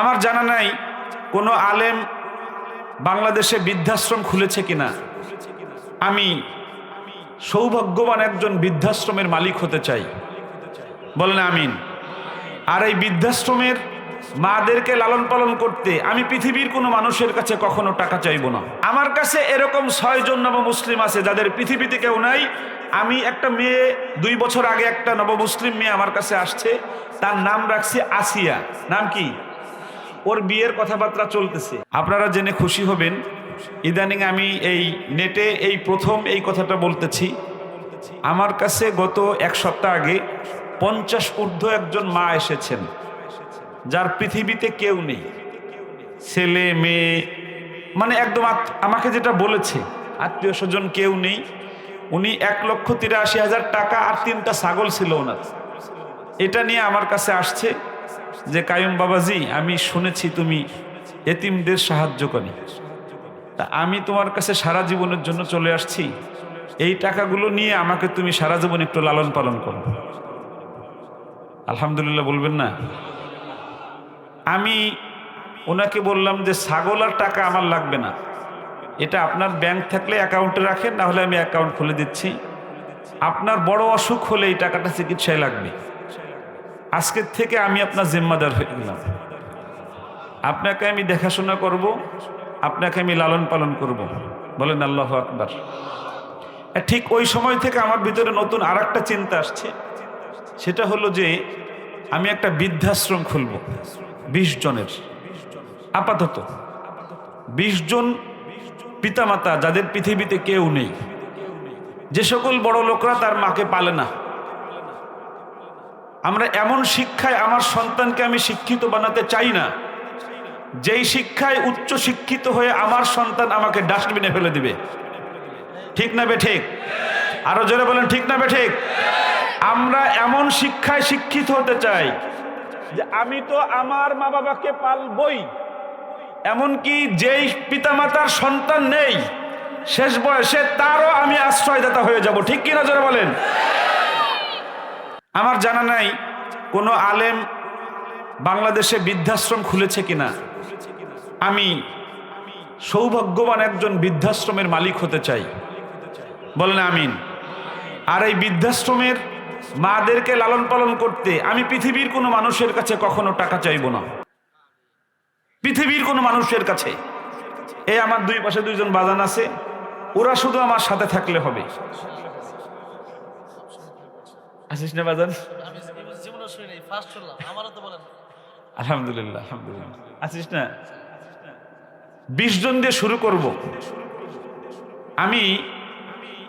আমার জানা নাই কোনো আলেম বাংলাদেশে বৃদ্ধাশ্রম খুলেছে কিনা। আমি সৌভাগ্যবান একজন বৃদ্ধাশ্রমের মালিক হতে চাই। বলেন আমিন। আর এই বৃদ্ধাশ্রমের মাদেরকে লালন পালন করতে আমি পৃথিবীর কোনো মানুষের কাছে কখনো টাকা চাইব না। আমার কাছে এরকম ছয়জন নব মুসলিম আছে, যাদের পৃথিবীতে কেউ নাই। আমি একটা মেয়ে, দুই বছর আগে একটা নব মুসলিম মেয়ে আমার কাছে আসছে, তার নাম রাখছি আসিয়া। নাম কি? ওর বিয়ের কথাবার্তা চলতেছে। আপনারা জেনে খুশি হবেন, ইদানিং আমি এই নেটে এই প্রথম এই কথাটা বলতেছি। আমার কাছে গত এক সপ্তাহ আগে পঞ্চাশ ঊর্ধ্ব একজন মা এসেছেন, যার পৃথিবীতে কেউ নেই। ছেলে, মেয়ে মানে একদম আমাকে যেটা বলেছে, আত্মীয় স্বজন কেউ নেই। উনি এক লক্ষ তিরাশি হাজার টাকা আর তিনটা ছাগল ছিল ওনার। এটা নিয়ে আমার কাছে আসছে। যে কায়ুম বাবাজি, আমি শুনেছি তুমি এতিমদের সাহায্য করি তা আমি তোমার কাছে সারা জীবনের জন্য চলে আসছি। এই টাকাগুলো নিয়ে আমাকে তুমি সারা জীবন একটু লালন পালন করো। আলহামদুলিল্লাহ বলবেন না? আমি ওনাকে বললাম যে ছাগল আর টাকা আমার লাগবে না। এটা আপনার ব্যাংক থাকলে অ্যাকাউন্টে রাখেন না হলে আমি অ্যাকাউন্ট খুলে দিচ্ছি। আপনার বড় অসুখ হলে এই টাকাটা চিকিৎসায় লাগবে। আজকের থেকে আমি আপনার জিম্মাদার হয়ে গেলাম। আপনাকে আমি দেখাশোনা করব, আপনাকে আমি লালন পালন করব। বলেন, আল্লাহ আকবার। ঠিক ওই সময় থেকে আমার ভিতরে নতুন আর চিন্তা আসছে। সেটা হলো যে, আমি একটা বৃদ্ধাশ্রম খুলব, বিশ জনের। আপাতত বিশ জন পিতামাতা, যাদের পৃথিবীতে কেউ নেই। যে সকল বড় লোকরা তার মাকে পালে না। আমরা এমন শিক্ষায় আমার সন্তানকে আমি শিক্ষিত বানাতে চাই না। যেই শিক্ষায় উচ্চ শিক্ষিত হয়ে আমার সন্তান আমাকে ডাস্টবিনে ফেলে দিবে। ঠিক না বে ঠিক? আরও জোরে বলেন, ঠিক না বে ঠিক? আমরা এমন শিক্ষায় শিক্ষিত হতে চাই যে আমি তো আমার মা বাবাকে পালবই। এমনকি যেই পিতামাতার সন্তান নেই, শেষ বয়সে তারও আমি আশ্রয়দাতা হয়ে যাব। ঠিক কিনা জোরে বলেন? আমার জানা নাই কোনো আলেম বাংলাদেশে বৃদ্ধাশ্রম খুলেছে কিনা। আমি সৌভাগ্যবান একজন বৃদ্ধাশ্রমের মালিক হতে চাই। বলেন আমিন। আর এই বৃদ্ধাশ্রমের মাদেরকে লালন পালন করতে আমি পৃথিবীর কোনো মানুষের কাছে কখনো টাকা চাইব না। পৃথিবীর কোনো মানুষের কাছে। এই আমার দুই পাশে দুইজন বাজান আছে, ওরা শুধু আমার সাথে থাকলে হবে। আসিস না বাজান? আলহামদুলিল্লাহ আলহামদুলিল্লাহ। আছিস না? বিশ জন দিয়ে শুরু করব। আমি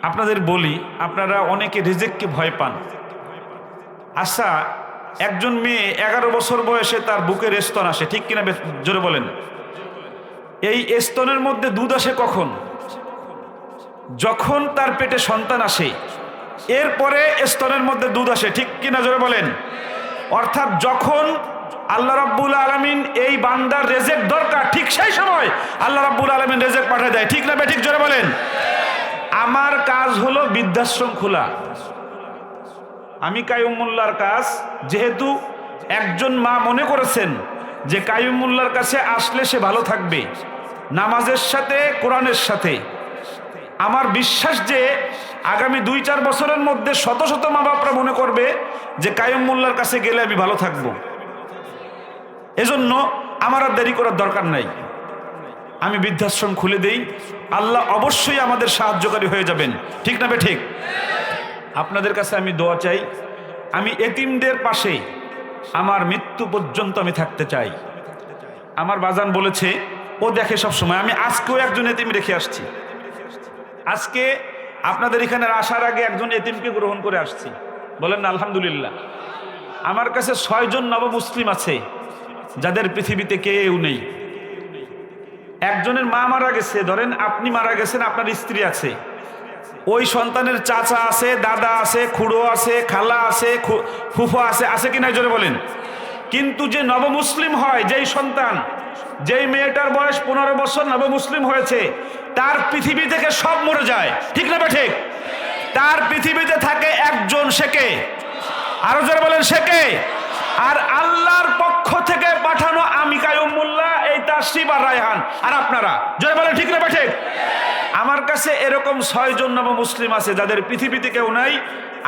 আপনাদের বলি আপনারা অনেকে রিজেক্টকে ভয় পান। আচ্ছা একজন মেয়ে এগারো বছর বয়সে তার বুকের স্তন আসে ঠিক কিনা জোরে বলেন? এই স্তনের মধ্যে দুধ আসে কখন? যখন তার পেটে সন্তান আসে এরপরে স্তনের মধ্যে দুধ আসে, ঠিক কিনা জোরে বলেন? অর্থাৎ যখন আল্লাহ রাব্বুল আলমিন এই বান্দার রেজেক দরকার, ঠিক সেই সময় আল্লাহ রাব্বুল আলমিন রেজেক পাঠিয়ে দেয়, ঠিক না বে, ঠিক জোরে বলেন? আমার কাজ হলো বৃদ্ধাশ্রম খোলা। আমি কায়ুমুল্লার কাজ, যেহেতু একজন মা মনে করেছেন যে কায়ুমুল্লার কাছে আসলে সে ভালো থাকবে, নামাজের সাথে, কোরআনের সাথে। আমার বিশ্বাস যে আগামী দুই চার বছরের মধ্যে শত শত মা বাপরা মনে করবে যে কায়ুম মোল্লার কাছে গেলে আমি ভালো থাকব। এজন্য আমার আর দেরি করার দরকার নাই। আমি বৃদ্ধাশ্রম খুলে দেই। আল্লাহ অবশ্যই আমাদের সাহায্যকারী হয়ে যাবেন। ঠিক না বে ঠিক? আপনাদের কাছে আমি দোয়া চাই। আমি এতিমদের পাশে আমার মৃত্যু পর্যন্ত আমি থাকতে চাই। আমার বাজান বলেছে, ও দেখে সব সময় আমি আজকেও একজন এতিম রেখে আসছি। আজকে আপনাদের এখানে আসার আগে একজন এতিমকে গ্রহণ করে আসছি। বলেন আলহামদুলিল্লাহ। আমার কাছে ছয়জন নব মুসলিম আছে, যাদের পৃথিবীতে কেউ নেই। একজনের মা মারা গেছে, ধরেন আপনি মারা গেছেন, আপনার স্ত্রী আছে। ওই সন্তানের চাচা আছে, দাদা আছে, খুড়ো আছে, খালা আছে ফুফো আছে আছে কি না জোরে বলেন। কিন্তু যে নবমুসলিম হয়, যেই সন্তান, যেই মেয়েটার বয়স পনেরো বছর নবমুসলিম হয়েছে তার পৃথিবী থেকে সব মরে যায়। ঠিক না ঠিক তার পৃথিবীতে থাকে একজন সেকে আরও জোরে বলেন সেকে আর আল্লাহর পক্ষ থেকে পাঠানো আমি কায়ুম তাসিব আর রায়হান। আর আপনারা? জয় বলেন, ঠিক না ঠিক আমার কাছে এরকম ছয়জন নব মুসলিম আছে, যাদের পৃথিবীতে কেউ নাই।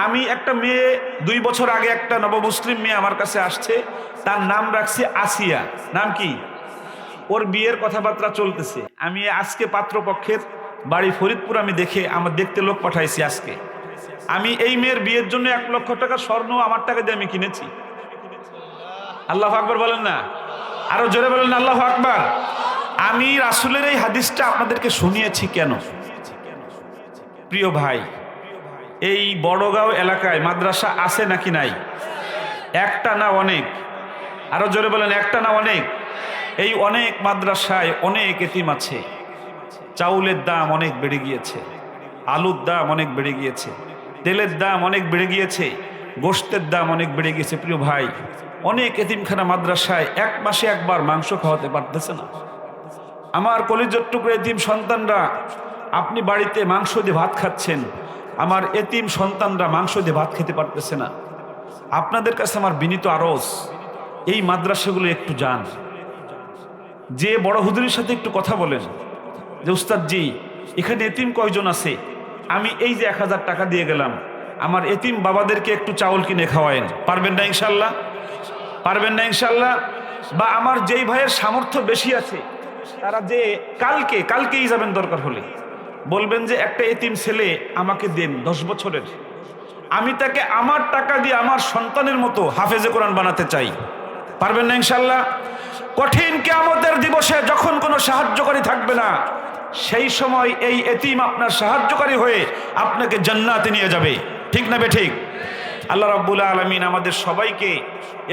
আমি একটা মেয়ে, দুই বছর আগে একটা নব মুসলিম মেয়ে আমার কাছে আসছে, তার নাম রাখছি আসিয়া। নাম কি? ওর বিয়ের কথাবার্তা চলতেছে। আমি আজকে পাত্রপক্ষের বাড়ি ফরিদপুর আমি দেখে, আমার দেখতে লোক পাঠাইছি আজকে। আমি এই মেয়ের বিয়ের জন্য এক লক্ষ টাকা স্বর্ণ আমার টাকা দিয়ে আমি কিনেছি। আল্লাহ আকবর বলেন না? আরও জোরে বলেন আল্লাহ আকবর। আমি রাসুলের এই হাদিসটা আপনাদেরকে শুনিয়েছি কেন? প্রিয় ভাই, এই বড়গাঁও এলাকায় মাদ্রাসা আছে নাকি নাই? একটা না অনেক? আরও জোরে বলেন, একটা না অনেক? এই অনেক মাদ্রাসায় অনেক এতিম আছে। চাউলের দাম অনেক বেড়ে গিয়েছে। আলুর দাম অনেক বেড়ে গিয়েছে। তেলের দাম অনেক বেড়ে গিয়েছে। গোশতের দাম অনেক বেড়ে গিয়েছে, প্রিয় ভাই। অনেক এতিমখানা মাদ্রাসায় এক মাসে একবার মাংস খাওয়াতে পারতেছে না। আমার কলিজর টুকরো এতিম সন্তানরা, আপনি বাড়িতে মাংস দিয়ে ভাত খাচ্ছেন। আমার এতিম সন্তানরা মাংস দিয়ে ভাত খেতে পারতেছে না। আপনাদের কাছে আমার বিনীত আরজ, এই মাদ্রাসাগুলো একটু যান। যে বড় হুজুরের সাথে একটু কথা বলেন। যে উস্তাদ জি এখানে এতিম কয়জন আছে? আমি এই যে এক হাজার টাকা দিয়ে গেলাম। আমার এতিম বাবাদেরকে একটু চাউল কিনে খাওয়ায়েন। পারবেন না ইনশাল্লাহ পারবেন না ইনশাল্লাহ বা আমার যেই ভাইয়ের সামর্থ্য বেশি আছে, তারা যে কালকে, কালকেই যাবেন দরকার হলে। বলবেন যে, একটা এতিম ছেলে আমাকে দেন দশ বছরের। আমি তাকে আমার টাকা দিয়ে আমার সন্তানের মতো হাফেজে কোরআন বানাতে চাই। পারবেন না ইনশাল্লাহ কঠিন কেয়ামতের দিবসে যখন কোনো সাহায্যকারী থাকবে না, সেই সময় এই এতিম আপনার সাহায্যকারী হয়ে আপনাকে জান্নাতে নিয়ে যাবে। ঠিক না বে ঠিক? আল্লাহ রাব্বুল আলমিন আমাদের সবাইকে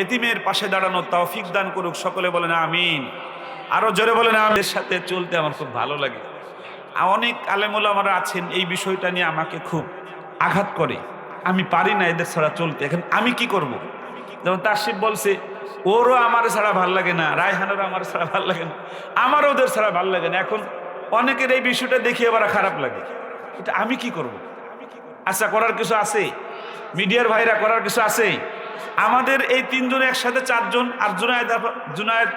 এতিমের পাশে দাঁড়ানো তৌফিক দান করুক। সকলে বলেন আমিন। আরও জোরে বলেন আমাদের সাথে চলতে আমার খুব ভালো লাগে। অনেক আলেমুল আমরা আছেন, এই বিষয়টা নিয়ে আমাকে খুব আঘাত করে। আমি পারি না এদের ছাড়া চলতে। এখন আমি কি করব। যেমন তাসিফ বলছে ওরও আমার ছাড়া ভালো লাগে না, রায়হানেরও আমার ছাড়া ভালো লাগে না, আমারও ওদের ছাড়া ভালো লাগে না। এখন অনেকের এই বিষয়টা দেখে আবার খারাপ লাগে। এটা আমি কি করব। আচ্ছা করার কিছু আছে? মিডিয়ার ভাইরা, করার কিছু আছে? আমাদের এই তিনজন একসাথে চারজন, আর জুনায়দ জুনায়দ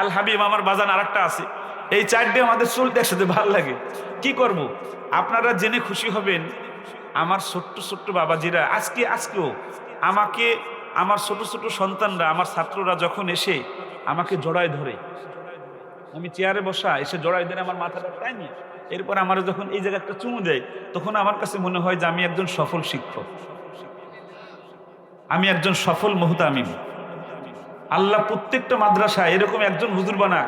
আল হাবিব, আমার বাজান আর আছে। এই চারটে আমাদের চলতে একসাথে ভালো লাগে। কি করব। আপনারা জেনে খুশি হবেন, আমার ছোট্ট ছোট্ট বাবাজিরা, আজকে, আজকেও আমাকে আমার ছোট ছোট সন্তানরা, আমার ছাত্ররা যখন এসে আমাকে জড়ায় ধরে, আমি চেয়ারে বসা, এসে জড়াই ধরে আমার মাথাটা টাইনি এরপর আমার যখন এই জায়গায় একটা চুমু দেয়, তখন আমার কাছে মনে হয় যে আমি একজন সফল শিক্ষক। আমি একজন সফল মুহতামিম। আল্লাহ প্রত্যেকটা মাদ্রাসা এরকম একজন হুজুর বানা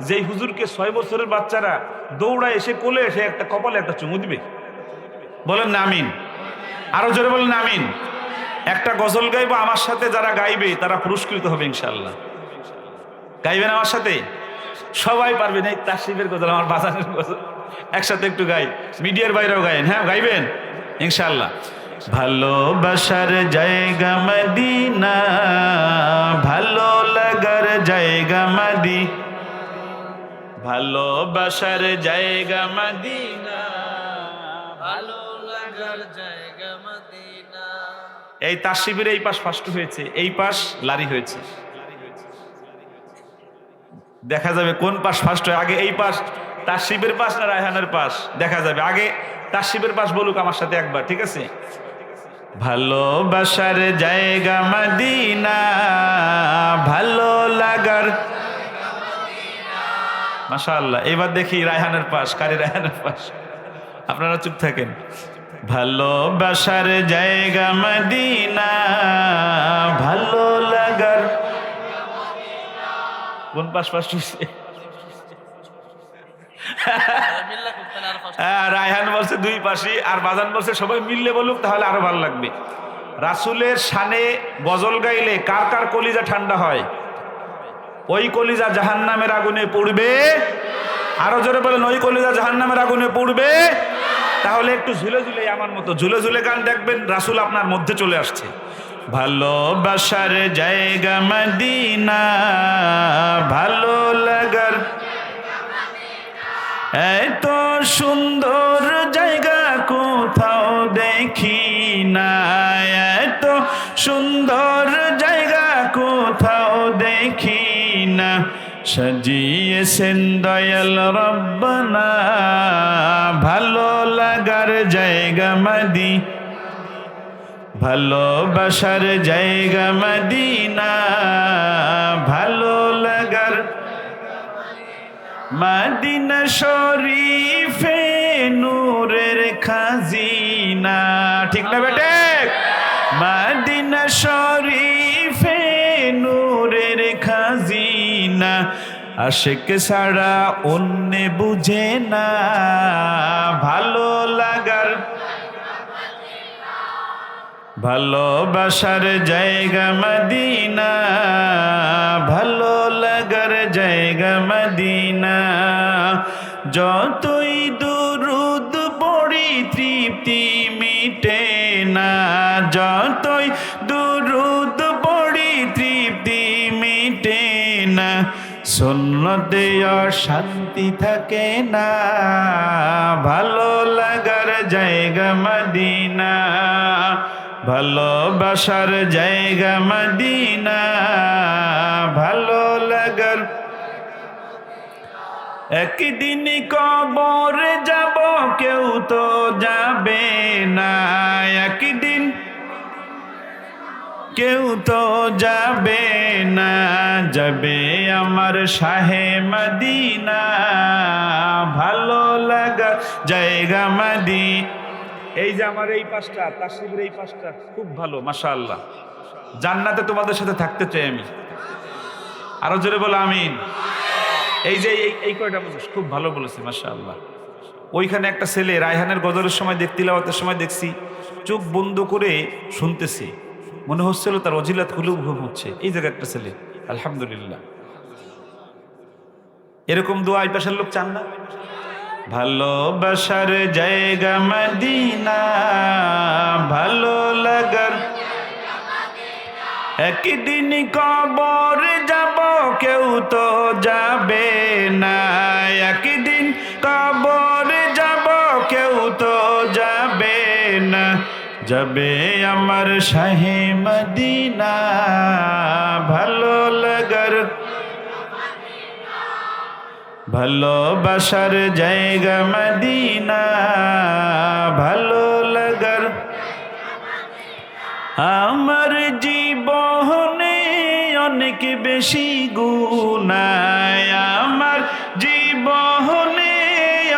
যেই হুজুরকে ছয় বছরের বাচ্চারা দৌড়ায় এসে কোলে এসে একটা কপালে একটা চুমু দিবে। বলেন না আমিন। আরও জোরে বলেন না আমিন। একটা গজল গাইবো, আমার সাথে যারা গাইবে, তারা পুরস্কৃত হবে ইনশাল্লাহ গাইবেন আমার সাথে? সবাই পারবেন, এই তাসিবের গজল, আমার বাজারের গজল। একসাথে একটু গাই, মিডিয়ার বাইরেও গাইন হ্যাঁ গাইবেন? ইনশাল্লাহ ভালোবাসার জায়গা মদিনা, ভালো লাগার জায়গা মাদি ভালোবাসার জায়গা মদিনা, ভালো লাগার জায়গা মদিনা। এই তাসিবের এই পাশ ফার্স্ট হয়েছে, এই পাশ লারি হয়েছে। দেখা যাবে কোন পাশ ফার্স্ট হয়, আগে এই পাশ, তার শিবের পাশ না রায়হানের পাশ? দেখা যাবে, আগে তার শিবের পাশ বলুক আমার সাথে একবার, ঠিক আছে? ভালোবাসার জায়গা মদিনা, ভালো লাগার মাশাআল্লাহ, এবার দেখি রায়হানের পাশ, কারি রায়হানের পাশ। আপনারা চুপ থাকেন। ভালোবাসার জায়গা মদিনা ভালো লাগার কোন পাশ পাশ হ্যাঁ, রায়হান বলছে দুই পাশে আর বাজান বলছে সবাই মিললে বলুক তাহলে আরও ভালো লাগবে। রাসুলের শানে গজল গাইলে কার কার কলিজা ঠান্ডা হয়? ওই কলিজা জাহান্নামের আগুনে পড়বে? আরও জোরে বলেন ওই কলিজা জাহান্নামের আগুনে পড়বে? তাহলে একটু ঝুলে ঝুলে আমার মতো, ঝুলে ঝুলে গান দেখবেন, রাসুল আপনার মধ্যে চলে আসছে। ভালোবাসার জায়গা মদিনা, ভালো লাগার। এত সুন্দর জায়গা কোথাও দেখি না এত সুন্দর সাজিয়েছেন দয়াল রব্বানা। ভালো লাগার জায়গা মাদি। ভালোবাসার জায়গা মদিনা। ভালো লাগার মদিনা শরীফে নূরের খাজিনা। ঠিক না বেটে? মদিনা আশেক ছাড়া অন্য বুঝে না, ভালো লাগার ভালোবাসার জায়গা মদিনা, ভালো লাগার জায়গা মদিনা। যতই দুরুদ পড়ি, তৃপ্তি মিটে না, যতই দুরুদ সুন্নতে শান্তি থাকে না। ভালো লাগার জায়গা মদিনা। ভালোবাসার জায়গা মদিনা। ভালো লাগার একদিন কবর যাব, কেউ তো যাবে না। একদিন কেউ তো যাবে না, যাবে আমার শাহে মদিনা। ভালো লাগা জায়গা মাদি। এই যে আমার এই পাশটা তাসিবের এই পাঁচটা খুব ভালো মাশা আল্লাহ জান্নাতে তোমাদের সাথে থাকতে চাই আমি। আরও জোরে বলো, আমিন। এই যে এই কয়টা মানুষ, খুব ভালো বলেছে মাশা আল্লাহ ওইখানে একটা ছেলে, রায়হানের গজলের সময় দেখ তিলাওয়াতের সময় দেখছি, চোখ বন্ধ করে শুনতেছে। মনে হচ্ছিল তার অজিলাত খুলেও ঘুম হচ্ছে। এই জায়গায় একটা ছেলে। আলহামদুলিল্লাহ। এরকম দোয়া এই পাশের লোক চান না? ভালোবাসার জায়গা মদিনা, ভালো লাগার। একদিন কবর যাব, কেউ তো যাবে না। যাবে আমার শাহে মদিনা ভালো লাগার ভালোবাসার জায়গা মদিনা ভালো লাগার আমার জীবনে অনেক বেশি গুনায় আমার জীবনে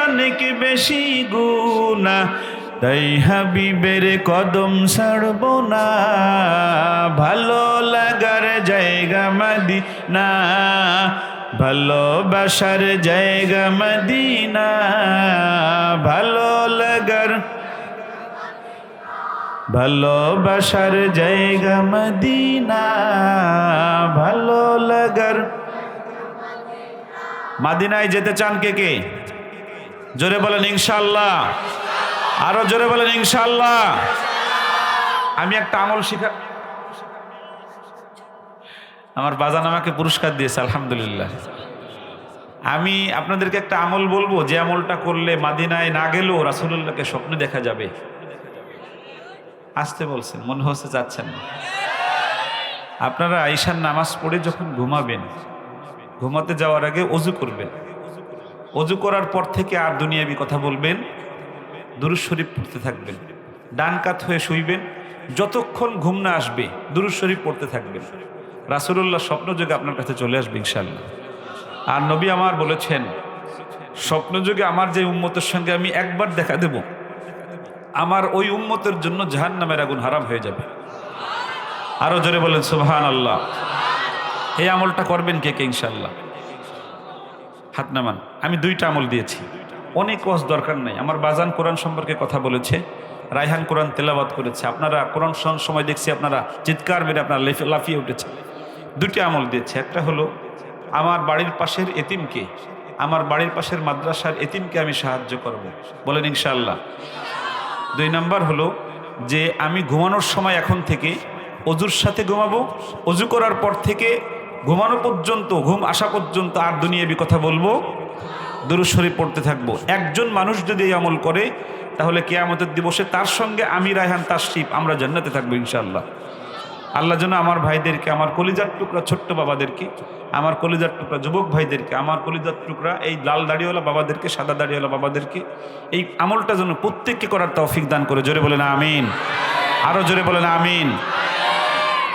অনেক বেশি গুণা তাই হাবিবের কদম ছাড়ব না। ভালো লাগার জায়গা মদিনা। ভালোবাসার জায়গা মদিনা। ভালো লাগার ভালোবাসার জায়গা মদিনা। ভালো লাগার মাদিনায় যেতে চান কে কে? জোরে বলেন ইনশাল্লাহ আরও জোরে বলেন ইনশাল্লাহ আমি একটা আমল শিখা আমার বাজান আমাকে পুরস্কার দিয়েছে, আলহামদুলিল্লাহ। আমি আপনাদেরকে একটা আমল বলব, যে আমলটা করলে মাদিনায় না গেলেও রাসুল্লাহকে স্বপ্নে দেখা যাবে। আসতে বলছেন, মনে হচ্ছে যাচ্ছেন না। আপনারা আইসার নামাজ পড়ে যখন ঘুমাবেন, ঘুমাতে যাওয়ার আগে অজু করবেন। অজু করার পর থেকে আর দুনিয়াবি কথা বলবেন দুরুজ শরীফ পড়তে থাকবেন। ডান কাত হয়ে শুইবেন। যতক্ষণ ঘুম না আসবে দুরুজ শরীফ পড়তে থাকবেন। রাসুলুল্লাহ স্বপ্নযোগে আপনার কাছে চলে আসবে ইনশাল্লাহ আর নবী আমার বলেছেন, স্বপ্নযোগে আমার যে উম্মতের সঙ্গে আমি একবার দেখা দেব, আমার ওই উম্মতের জন্য জাহান নামের আগুন হারাম হয়ে যাবে। আরও জোরে বলেন সুবহান আল্লাহ এই আমলটা করবেন কে কে ইনশাল্লাহ হাত নামান, আমি দুইটা আমল দিয়েছি। অনেক ওয়াজ দরকার নাই। আমার বাজান কোরআন সম্পর্কে কথা বলেছে, রায়হান কোরআন তেলাবাদ করেছে। আপনারা কোরআন শোনার সময় দেখছি আপনারা চিৎকার মেরে আপনারা লেফে- লাফিয়ে উঠেছে দুটি আমল দিয়েছে। একটা হলো, আমার বাড়ির পাশের এতিমকে, আমার বাড়ির পাশের মাদ্রাসার এতিমকে আমি সাহায্য করব। বলেন ইনশাআল্লাহ। দুই নাম্বার হলো, যে আমি ঘুমানোর সময় এখন থেকে অজুর সাথে ঘুমাবো, অজু করার পর থেকে ঘুমানো পর্যন্ত, ঘুম আসা পর্যন্ত আর দুনিয়াবি কথা বলব দুরুশ্বরী পড়তে থাকব। একজন মানুষ যদি এই আমল করে, তাহলে কেয়ামতের দিবসে তার সঙ্গে আমি রায়হান তাশরিফ আমরা জান্নাতে থাকব ইনশাআল্লাহ। আল্লাহ যেন আমার ভাইদেরকে, আমার কলিজার টুকরা ছোট্ট বাবাদেরকে, আমার কলিজার টুকরা যুবক ভাইদেরকে, আমার কলিজার টুকরা এই লাল দাড়িওয়ালা বাবাদেরকে, সাদা দাড়িওয়ালা বাবাদেরকে, এই আমলটা যেন প্রত্যেককে করার তৌফিক দান করে। জোরে বলেন আমিন। আরও জোরে বলেন আমিন।